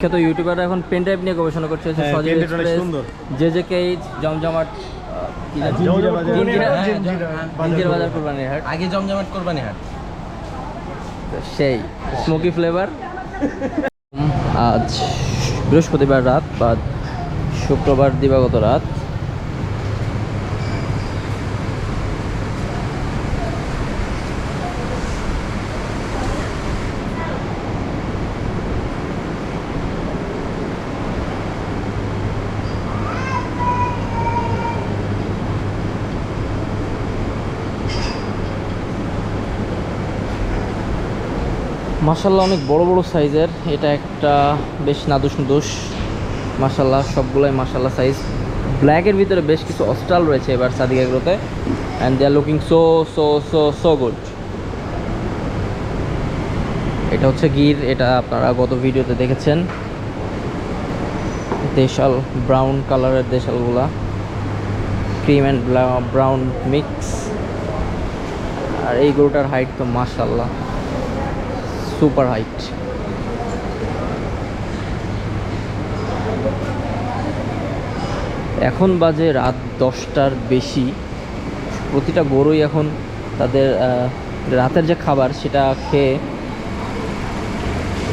বিখ্যাত ইউটিউবাররা এখন pen drive নিয়ে গবেষণা করছে যে হ্যাঁ, সজীব এক্সপ্রেস জে জে কেজ জমজমাট বাজার। জিঞ্জিরা- হ্যাঁ, জিঞ্জিরা বাজার। কুরবানির হাট। আগে জমজমাট কোরবানি হাট। সেই স্মোকি ফ্লেভার আজ বৃহস্পতিবার রাত বা শুক্রবার দিবাগত রাত। মাসাল্লাহ অনেক বড় বড় সাইজের। এটা একটা বেশ নাদুস নুদুস। মাসাল্লাহ সবগুলোই মাসাল্লাহ সাইজ ব্ল্যাকের ভিতরে বেশ কিছু অস্ট্রাল রয়েছে এবার সাদিক এগুলোতে and they are looking so so so so good এটা হচ্ছে গির, এটা আপনারা গত ভিডিওতে দেখেছেন। দেশাল ব্রাউন কালারের দেশালগুলা। ক্রিম অ্যান্ড ব্রাউন মিক্স আর এই গরুটার হাইট তো মাসাল্লাহ সুপার হাইট। এখন বাজে রাত দশটার বেশি। প্রতিটা গরুই এখন তাদের রাতের যে খাবার সেটা খেয়ে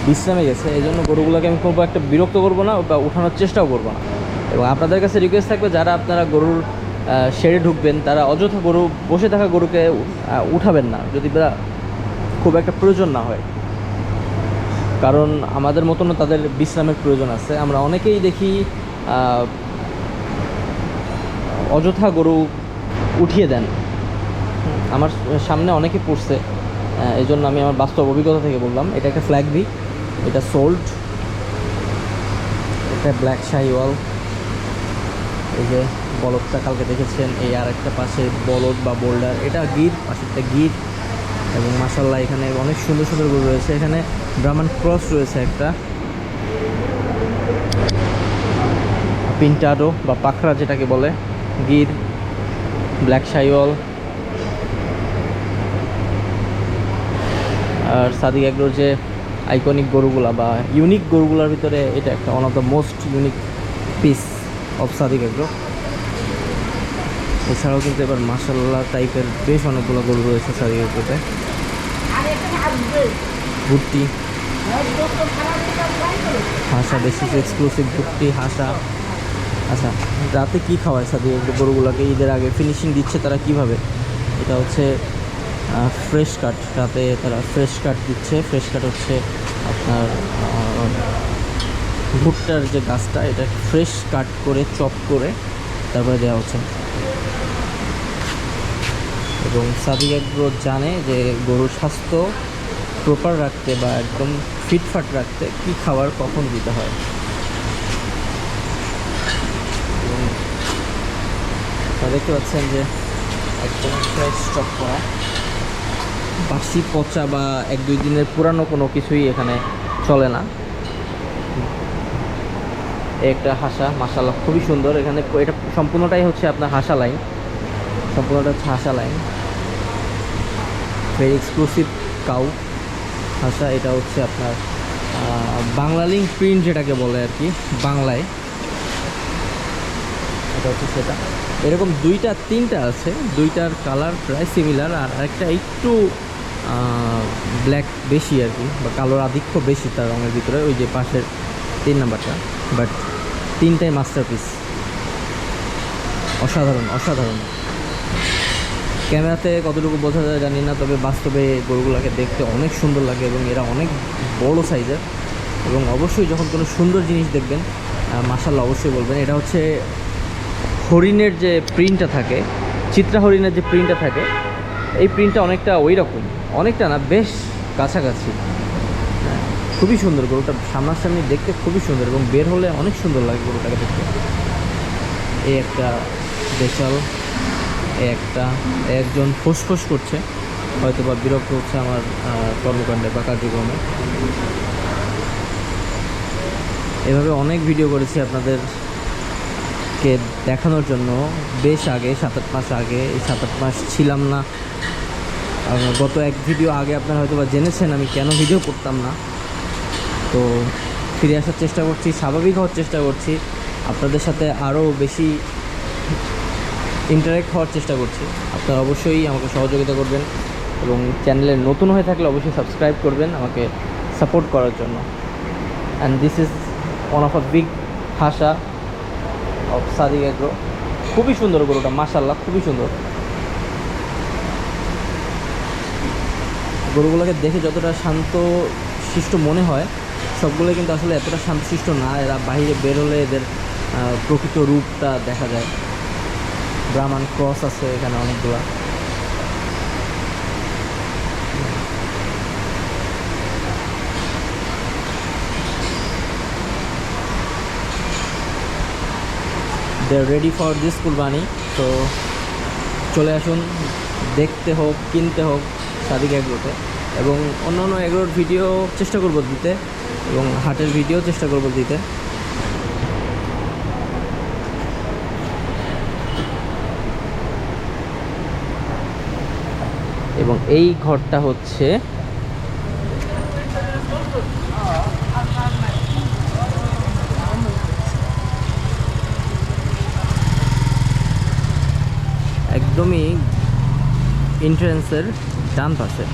বিশ্রামে গেছে। এই জন্য গরুগুলোকে আমি খুব একটা বিরক্ত করব না বা উঠানোর চেষ্টাও করব না। এবং আপনাদের কাছে রিকোয়েস্ট থাকবে, যারা আপনারা গরুর শেডে ঢুকবেন, তারা অযথা গরু, বসে থাকা গরুকে উঠাবেন না। যদি খুব একটা প্রয়োজন না হয়। কারণ আমাদের মতনও তাদের বিশ্রামের প্রয়োজন আছে। আমরা অনেকেই দেখি অযথা গরু উঠিয়ে দেন। আমার সামনে অনেকে পড়ছে এই জন্য আমি আমার বাস্তব অভিজ্ঞতা থেকে বললাম। এটা একটা ফ্ল্যাগ বি এটা সোল্ড এটা ব্ল্যাক শাহিওয়াল এই যে বলদটা কালকে দেখেছেন, এই আর একটা পাশে বলদ বা বোল্ডার এটা গির, পাশেরটা গির। এবং মাসাল্লাহ এখানে অনেক সুন্দর সুন্দর গরু রয়েছে। এখানে ব্রাহ্মণ ক্রস রয়েছে একটা। পিন্টাডো বা পাখরা যেটাকে বলে, গির ব্ল্যাক শাইওয়াল আর সাদিক এগ্রোর যে আইকনিক গরুগুলা বা ইউনিক গরুগুলার ভিতরে এটা একটা one of the most unique piece of Sadiq Agro এছাড়াও কিন্তু এবার মাসাল্লাহ টাইপের বেশ অনেকগুলো গরু রয়েছে এগ্রোতে ভুট্টি, হাসা বেশি এক্সক্লুসিভ ভুট্টি, হাসা। আচ্ছা রাতে কি খাওয়ায় সাথে গরুগুলোকে? ঈদের আগে ফিনিশিং দিচ্ছে তারা কীভাবে? এটা হচ্ছে ফ্রেশ কাট রাতে তারা ফ্রেশ কাট দিচ্ছে। ফ্রেশ কাট হচ্ছে আপনার ভুট্টার যে গাছটা, এটা ফ্রেশ কাট করে চপ করে তারপরে দেওয়া হচ্ছে। এবং সাদিক এগ্রো জানে যে গরুর স্বাস্থ্য প্রপার রাখতে বা একদম ফিটফাট রাখতে কি খাবার কখন দিতে হয়। দেখতে পাচ্ছেন যে একদম ফ্রেশ স্টক করা বাসি পচা বা এক দুই দিনের পুরানো কোনো কিছুই এখানে চলে না। একটা হাসা মাসাল্লাহ খুবই সুন্দর। এখানে এটা সম্পূর্ণটাই হচ্ছে আপনার হাসা লাইন সম্পূর্ণটা হচ্ছে হাসা লাইন ভেরি এক্সক্লুসিভ কাউ ভাষা এটা হচ্ছে আপনার আহ, বাংলা লিঙ্ক প্রিন্ট যেটাকে বলে আর কি বাংলায়। এটা হচ্ছে সেটা। এরকম দুইটা তিনটা আছে দুইটার কালার প্রায় সিমিলার আর একটা একটু ব্ল্যাক বেশি আর কি বা কালোর আধিক্য বেশি তার রঙের ভিতরে ওই যে পাশের তিন নাম্বারটা। বাট তিনটাই মাস্টারপিস অসাধারণ অসাধারণ। ক্যামেরাতে কতটুকু বোঝা যায় জানি না তবে বাস্তবে গরুগুলোকে দেখতে অনেক সুন্দর লাগে এবং এরা অনেক বড় সাইজের। এবং অবশ্যই যখন কোনো সুন্দর জিনিস দেখবেন মাসাল্লাহ অবশ্যই বলবেন। এটা হচ্ছে হরিণের যে প্রিন্টটা থাকে চিত্রা হরিণের যে প্রিন্টটা থাকে এই প্রিন্টটা অনেকটা ওই রকম অনেকটা না বেশ কাছাকাছি। হ্যাঁ, খুবই সুন্দর গরুটা সামনাসামনি দেখতে খুবই সুন্দর এবং বের হলে অনেক সুন্দর লাগে গরুটাকে দেখতে। এই একটা এই একটা, একজন ফোসফোস করছে হয়তো বা বিরক্ত হচ্ছে আমার কর্মকাণ্ডে বা কার্যক্রমে। এভাবে অনেক ভিডিও করেছি আপনাদেরকে দেখানোর জন্য। বেশ আগে সাত আট মাস আগে, এই সাত আট মাস ছিলাম না। গত এক ভিডিও আগে আপনারা হয়তো বা জেনেছেন, আমি কেন ভিডিও করতাম না। তো ফিরে আসার চেষ্টা করছি, স্বাভাবিক হওয়ার চেষ্টা করছি। আপনাদের সাথে আরও বেশি ইন্টারেক্ট হওয়ার চেষ্টা করছি। আপনারা অবশ্যই আমাকে সহযোগিতা করবেন এবং চ্যানেলে নতুন হয়ে থাকলে অবশ্যই সাবস্ক্রাইব করবেন আমাকে সাপোর্ট করার জন্য। And this is one of a big ভাষা অফ সাদিক এগ্রো খুবই সুন্দর গরুটা মাশাল্লাহ খুবই সুন্দর। গরুগুলোকে দেখে যতটা শান্ত, শিষ্ট মনে হয়, সবগুলো কিন্তু আসলে এতটা শান্তশিষ্ট না। এরা বাইরে বের হলে এদের প্রকৃত রূপটা দেখা যায়। ব্রাহ্মণ ক্রস আছে এখানে অনেকগুলা। দে রেডি ফর দিস কুরবানি, তো চলে আসুন, দেখতে হোক, কিনতে হোক সাদিক এগ্রোতে। এবং অন্য অন্য এগ্রোর ভিডিও চেষ্টা করব দিতে, এবং হাটের ভিডিও চেষ্টা করব দিতে। এবং এই ঘরটা হচ্ছে একদমই এন্ট্রেন্সের ডান পাশে।